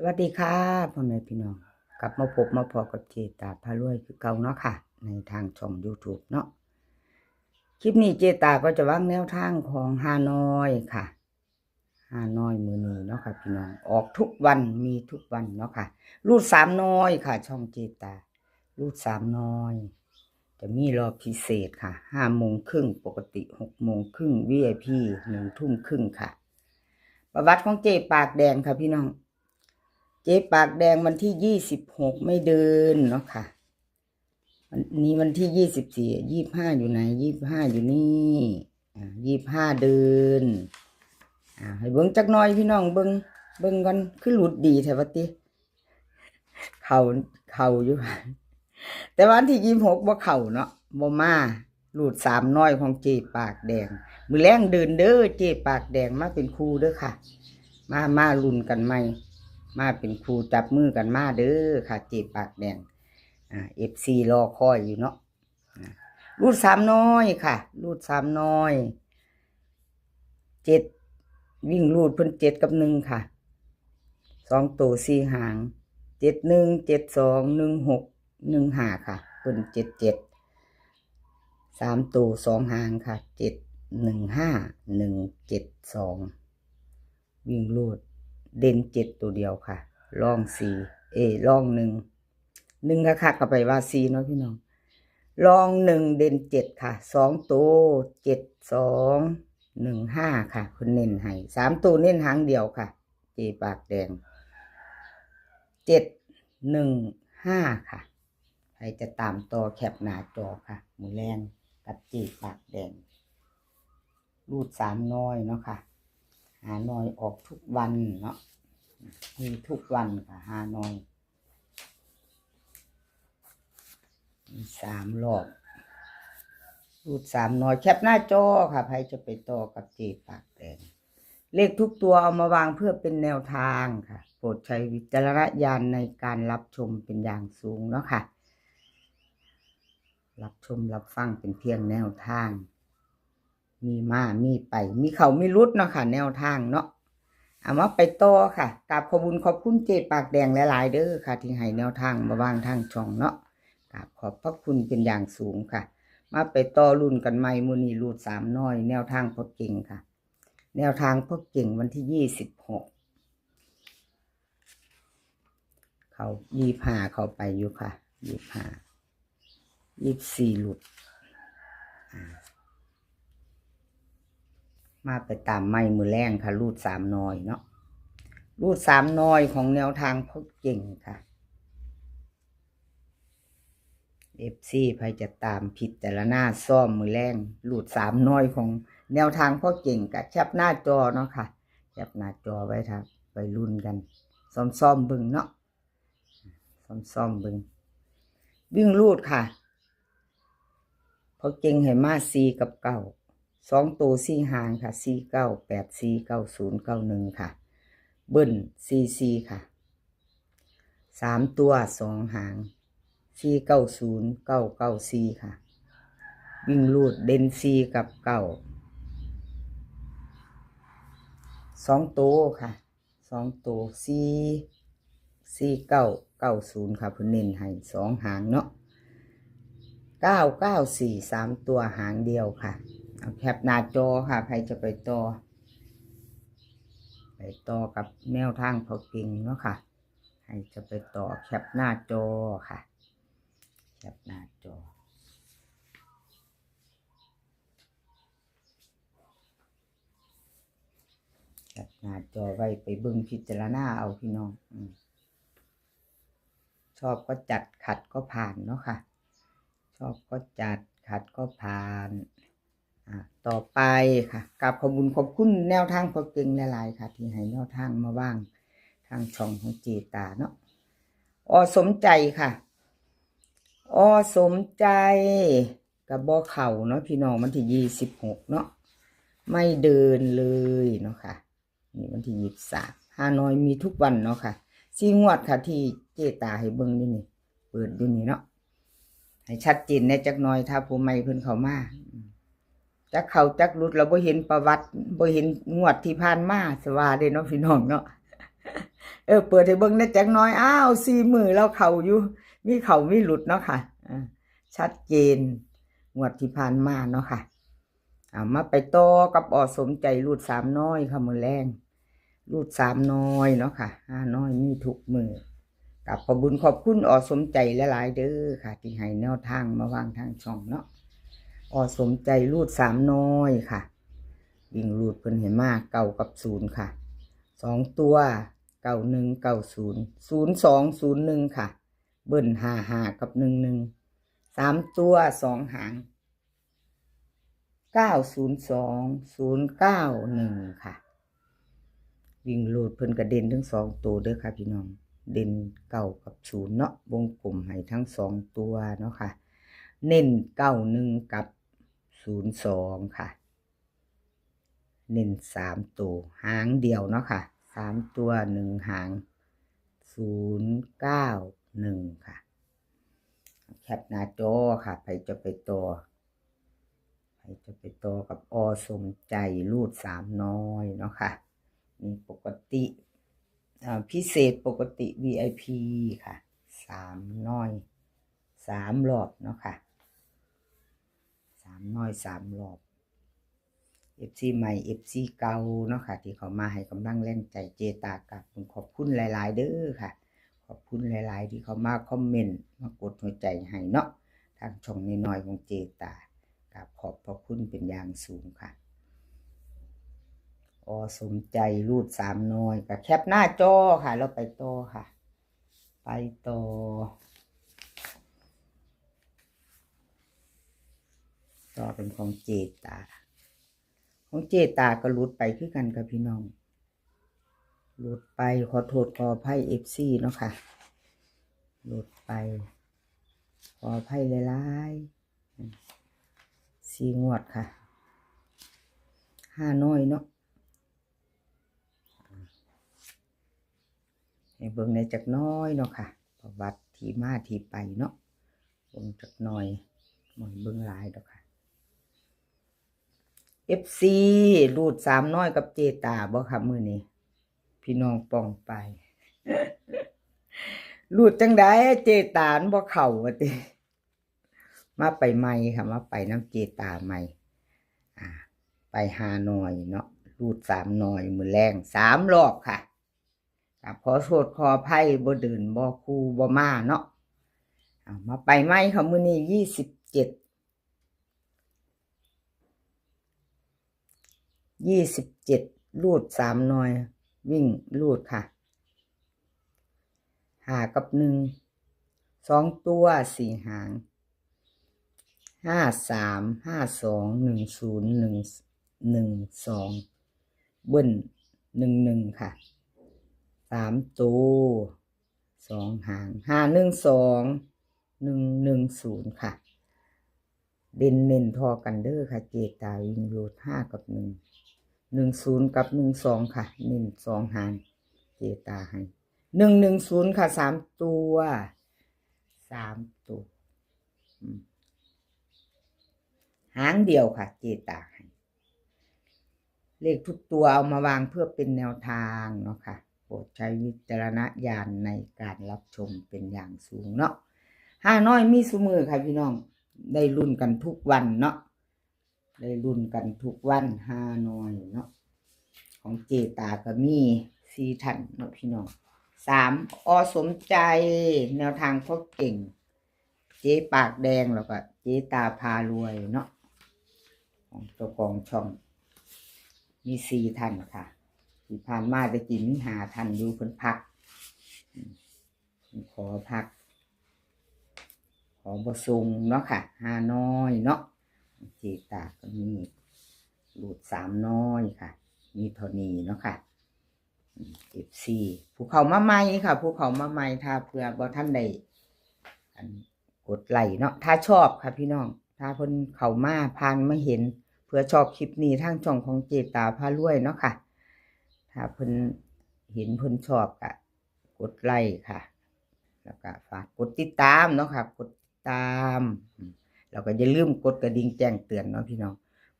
สวัสดีค่ะพ่อแม่พี่น้องกลับมาพบมาพอกับเจตาพารวยคือเก่าเนาะค่ะ ในทางช่อง YouTube เนาะคลิปนี้เจตาก็จะวางแนวทางของฮานอยค่ะฮานอยมือนี้เนาะค่ะพี่น้องออกทุกวันมีทุกวันเนาะค่ะรูดสามน้อยค่ะ ช่องเจตารูดสามน้อย จะมีรอบพิเศษค่ะห้าโมงครึ่งปกติหกโมงครึ่ง VIP หนึ่งทุ่มครึ่งค่ะ ประวัติของเจปากแดงค่ะพี่น้อง จ๊ปากแดงวันที่ยี่สิบหกไม่เดินเนาะค่ะวันนี้วันที่ยี่สิบสี่ยี่ห้าอยู่ไหนยี่ห้าอยู่นี่ยี่ห้าเดินอ่าให้เบิ้งจักน้อยพี่น้องเบิ้งเบิ้งกันคือหลุดดีแถวติเข่าเข่าอยู่ แต่วันที่ยี่หกว่าเข่าเนาะบ่มาหลุดสามน้อยของเจ๊ปากแดง มือแรงเดินเด้อเจ๊ปากแดงมาเป็นครูเด้อค่ะ มามาลุนกันไหม มาเป็นครูจับมือกันมาเด้อค่ะเจ็บปากแดงอ่าเอฟซีรอคอยอยู่เนาะรูดสามน้อยค่ะ รูดสามน้อยเจ็ดวิ่งรูดเพิ่นเจ็ดกับหนึ่งค่ะสองตัวสี่หางเจ็ดหนึ่งเจ็ดสองหนึ่งหกหนึ่งห้าค่ะเพิ่นเจ็ดเจ็ดสามตัวสองหางค่ะเจ็ดหนึ่งห้าหนึ่งเจ็ดสองวิ่งรูด เด่นเจ็ดตัวเดียวค่ะล่องสี่เอล่องหนึ่งหนึ่งค่ะค่ะก็ไปว่าสี่เนาะพี่น้องลองหนึ่งเด่นเจ็ดค่ะสองตัวเจ็ดสองหนึ่งห้าค่ะคุณเน้นให้สามตัวเน้นหางเดียวค่ะ เจปากแดงเจ็ดหนึ่งห้าค่ะใครจะตามต่อแคปหน้าจอค่ะหมูแรงกับเจปากแดงรูดสามน้อยเนาะค่ะ หาน้อยออกทุกวันเนาะมีทุกวันค่ะหาน้อยมีสามรอบรูดสามหน้อยแคปหน้าจอค่ะใครจะไปต่อกับเจปากแดงเลขทุกตัวเอามาวางเพื่อเป็นแนวทางค่ะ โปรดใช้วิจารณญาณในการรับชมเป็นอย่างสูงเนาะค่ะ รับชมรับฟังเป็นเพียงแนวทาง มีมามีไป มีเขามีรุดเนาะค่ะ แนวทางเนาะเอามาไปต่อค่ะกราบขอบุญขอบคุณเจปากแดงหลายๆเด้อค่ะ ที่ให้แนวทางมาวางทางช่องเนาะกราบขอบพระคุณเป็นอย่างสูงค่ะ มาไปต่อรุ่นกันใหม่มูนีรูดสามน้อย แนวทางพ่อเก่งค่ะ แนวทางพ่อเก่งวันที่ยี่สิบหกเขายี่ห้าเข้าไปอยู่ค่ะยี่ห้ายี่สี่หลุด มาไปตามไม้มือแรงค่ะ รูดสามน้อยเนาะรูดสามน้อยของแนวทางพ่อเก่งค่ะเอฟซีใครจะตามผิดแต่ละหน้าซ่อมมือแรงรูดสามน้อยของแนวทางพ่อเก่งกับแคปหน้าจอเนาะค่ะแคปหน้าจอไว้ครับไปรุ่นกันซ่อมซ่อมบึงเนาะซ่อมซ่อมบึง วิ่งรูดค่ะพ่อเก่งให้มาซีกับเก่า สองตัวสี่หางค่ะสี่เก้าแปดสี่เก้าศูนย์เก้าหนึ่งค่ะ เบิ้ลสี่สี่ค่ะสามตัวสองหางสี่เก้าศูนย์เก้าเก้าสี่ค่ะ วิ่งลูดเดนสี่กับเก้าสองตัวค่ะสองตัวสี่สี่เก้าเก้าศูนย์ค่ะพื้นเน้นให้สองหางเนาะเก้าเก้าสี่สามตัวหางเดียวค่ะ แคปหน้าจอค่ะใครจะไปต่อ ไปต่อกับแนวทางพอกิ่งเนาะค่ะใครจะไปต่อแคปหน้าจอค่ะแคปหน้าจอแคปหน้าจอไว้ไปเบิ่งพิจารณาเอาพี่น้องอชอบก็จัดขัดก็ผ่านเนาะค่ะ ชอบก็จัดขัดก็ผ่าน ต่อไปค่ะกับขอบุญขอบคุณแนวทางพอเก่งหลายๆค่ะ ที่ให้แนวทางมาว่างทางช่องของเจตาเนาะอสมใจค่ะ อสมใจกับบ่อเข่าเนาะพี่น้องวันที่ยี่สิบหกเนาะไม่เดินเลยเนาะค่ะนี่วันที่ยี่สิบสามฮานอยมีทุกวันเนาะค่ะซีงวดค่ะที่เจตาให้เบิ่งนี่นี่เปิดอยู่นี่เนาะให้ชัดเจนแน่จักหน่อยถ้าผู้ไม่เพิ่นเข้ามา จักเขาจักรุดเราบ่เห็นประวัติบ่เห็นงวดที่ผ่านมาสว่าเด้เนาะพี่น้องเนาะเออเปิดให้เบิ่งได้จักน้อยอ้าวสี่มือแล้วเข่าอยู่ มีเข่ามีหลุดเนาะค่ะชัดเจนงวดที่ผ่านมาเนาะค่ะเอามาไปต่อกับออสมใจรูดสามน้อยค่ะมือแรงรูดสามน้อยเนาะค่ะห้าน้อยมีทุกมือกับขอบุญขอบคุณออสมใจหลายๆเด้อค่ะ ที่ให้แนวทางมาวางทางช่องเนาะ อสมใจรูดสามน้อยค่ะ วิ่งรูดเพิ่นเห็นมากเก่ากับศูนย์ค่ะสองตัวเก่าหนึ่งเก่าศูนย์ศูนย์สองศูนย์หนึ่งค่ะ เบิ้ลห้าห้ากับหนึ่งหนึ่งสามตัวสองหางเก้าศูนย์สองศูนย์เก้าหนึ่งค่ะ วิ่งรูดเพิ่นกระเด็นทั้งสองตัวเด้อค่ะพี่น้องเด่นเก่ากับศูนย์เนาะวงกลมให้ทั้งสองตัวเนาะค่ะ เน้นเก้าหนึ่งกับ ศูนย์สองค่ะ เน้นสามตัว หางเดียวเนาะค่ะสามตัวหนึ่งหางศูนย์เก้าหนึ่งค่ะ แคปหน้าจอค่ะใครจะไปต่อใครจะไปต่อกับอสมใจรูดสามน้อยเนาะค่ะ มีปกติพิเศษปกติ VIP ค่ะสามน้อยสามรอบเนาะค่ะามน้อยสามรอบ FC ใหม่ FC เก่าเนาะค่ะ ที่เขามาให้กำลังแรงใจเจตากับผมขอบคุณหลาย ๆ เด้อค่ะ ขอบคุณหลาย ๆ ที่เขามาคอมเมนต์มากดหัวใจให้เนาะทางช่องน้อยๆของเจตากับขอบพระคุณเป็นอย่างสูงค่ะอสมใจรูดสามน้อยกับแคปหน้าจอค่ะ แล้วไปต่อค่ะ ไปต่อ ต่อเป็นของเจตา ของเจตาก็รูดไปคือกันกับพี่น้องรูดไปขอโทษขออภัยเอฟซีเนาะค่ะรูดไป ขออภัยหลายๆสีงวดค่ะ ห้าน้อยเนาะให้เบิ่งในจักน้อยเนาะค่ะ ประวัติที่มาที่ไปเนาะเบิ่งจักน่อยหน่อยเบิ่งหลายดอกค่ะ FC รูดสามน้อยกับเจตาบ่ค่ะมือนี้ พี่น้องปองไป รูดจังได้เจตานบ่เข้าว่าติมาไปใหม่ค่ะมาไปน้ำเจตาใหม่อ่า ไปหาหน่อยเนาะรูดสามหน่อยมือแรงสามรอบค่ะกับขอโทษขออภัยบ่เดินบ่คูบ่มาเนาะเอามาไปไหมค่ะมื้อนี้ยี่สิบเจ็ด ยี่สิบเจ็ดลูดสามหน่อย วิ่งลูดค่ะ หากับหนึ่งสองตัวสี่หางห้าสามห้าสองหนึ่งศูนย์หนึ่งหนึ่งสองเบิ้ลหนึ่งหนึ่งค่ะสามตัวสองหางห้าหนึ่งสองหนึ่งหนึ่งศูนย์ค่ะเด่นเน้นทอกันเด้อค่ะ เจตาวิงโรดห้ากับหนึ่ง หนึ่งศูนย์กับหนึ่งสองค่ะเน้นสองหางเจตาให้หนึ่งหนึ่งศูนย์ค่ะสามตัวสามตัวหางเดียวค่ะ เจตาให้เลขทุกตัวเอามาวางเพื่อเป็นแนวทางเนาะค่ะโปรดใช้วิจารณญาณในการรับชมเป็นอย่างสูงเนาะห้าน้อยมีสมือค่ะพี่น้อง ได้รุ่นกันทุกวันเนาะ ได้รุ่นกันทุกวันห้าน้อยเนาะของเจตาก็มีสี่ท่านเนาะพี่น้องสามอสมใจ แนวทางพบเก่ง เจ๊ปากแดงแล้วก็ เจ๊ตาพารวยเนาะของเจ้าของช่อง มีสี่ท่านค่ะ ที่ผ่านมาจะกินหาท่านอยู่เพิ่นพัก ขอพัก ขอบสุงเนาะค่ะหาน้อยเนาะ เจตาก็มีหลุดสามน้อยค่ะ มีเทานีเนาะค่ะเอฟซีภูเขามาใหม่ค่ะภูเขามาใหม่ถ้าเพื่อบ่ท่านใดกดไลค์เนาะถ้าชอบค่ะพี่น้อง ถ้าเพิ่นเขามาผ่านไม่เห็น เพื่อชอบคลิปนี้ทางช่องของเจตาพารวยเนาะค่ะ ถ้าเพิ่นเห็นเพิ่นชอบก็กดไลค์ค่ะ แล้วก็ฝากกดติดตามเนาะค่ะ กดติดตาม แล้วก็อย่าลืมกดกระดิ่งแจ้งเตือนเนาะพี่น้อง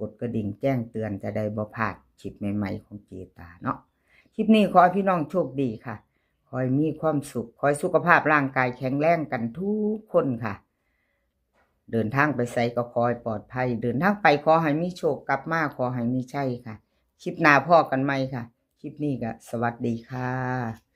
กดกระดิ่งแจ้งเตือนจะได้บ่พลาดคลิปใหม่ๆของเจตาเนาะ คลิปนี้ขอให้พี่น้องโชคดีค่ะอให้มีความสุข ขอให้สุขภาพร่างกายแข็งแรงกันทุกคนค่ะ เดินทางไปไสก็ขอให้ปลอดภัย เดินทางไปขอให้มีโชคกลับมาขอให้มีชัยค่ะ คลิปหน้าพ่อกันไหมค่ะ คลิปนี้ก็สวัสดีค่ะ